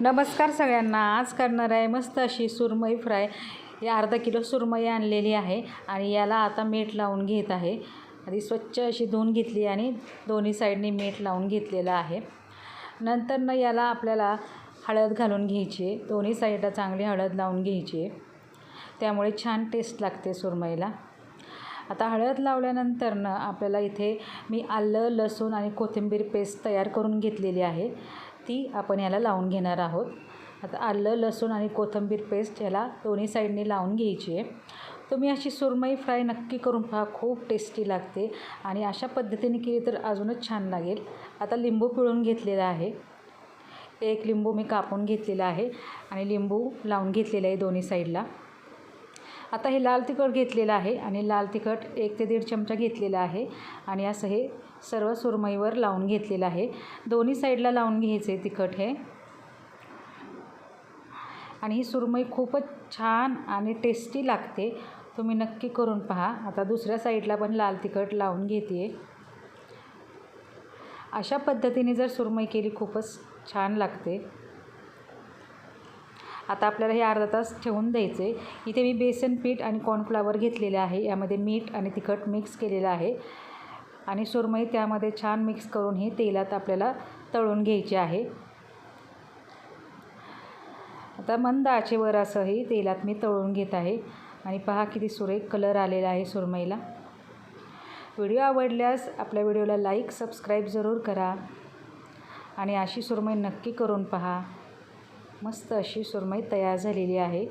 नमस्कार सगळ्यांना. आज करणार आहे मस्त अशी सुरमई फ्राय. ही अर्धा किलो सुरमई आणलेली आहे आणि याला आता मीठ लावून घेत आहे. आधी स्वच्छ अशी धुवून घेतली आणि दोन्ही साईडने मीठ लावून घेतलेलं आहे. नंतर न याला आपल्याला हळद घालून घ्यायची. आहे दोन्ही साईडला चांगली हळद लावून घ्यायची. आहे त्यामुळे छान टेस्ट लागते सुरमईला. आता हळद लावल्यानंतरनं आपल्याला इथे मी आलं लसूण आणि कोथिंबीर पेस्ट तयार करून घेतलेली आहे. ती आपण याला लावून घेणार आहोत. आता आलं लसूण आणि कोथिंबीर पेस्ट याला दोन्ही साईडने लावून घ्यायची आहे. तुम्ही अशी सुरमई फ्राय नक्की करून पहा खूप टेस्टी लागते आणि अशा पद्धतीने केली तर अजूनच छान लागेल. आता लिंबू पिळून घेतलेला आहे. एक लिंबू मी कापून घेतलेला आहे आणि लिंबू लावून घेतलेला आहे दोन्ही साईडला. आता हे लाल तिखट घेतलेलं आहे आणि लाल तिखट एक ते दीड चमचा घेतलेला आहे आणि असं हे सर्व सुरमईवर लावून घेतलेलं आहे. दोन्ही साईडला लावून घ्यायचं आहे तिखट हे. आणि ही सुरमई खूपच छान आणि टेस्टी लागते. तुम्ही नक्की करून पहा. आता दुसऱ्या साईडला पण लाल तिखट लावून घेते अशा पद्धतीने जर सुरमई केली खूपच छान लागते. आता आपल्याला हे अर्धा तास ठेवून द्यायचे. इथे मी बेसन पीठ आणि कॉर्नफ्लावर घेतलेले आहे. यामध्ये मीठ आणि तिखट मिक्स केलेलं आहे. आणि सुरमई त्यामध्ये छान मिक्स करून ही तेलात आपल्याला तळून घ्यायची आहे. आता मंद आचेवर असं हे तेलात मी तळून घेत आहे. आणि पहा किती सुरेख कलर आलेला आहे सुरमईला. व्हिडिओ आवडल्यास आपल्या व्हिडिओला लाईक सबस्क्राईब जरूर करा. आणि अशी सुरमई नक्की करून पहा. मस्त अशी सुरमई तयार झालेली आहे.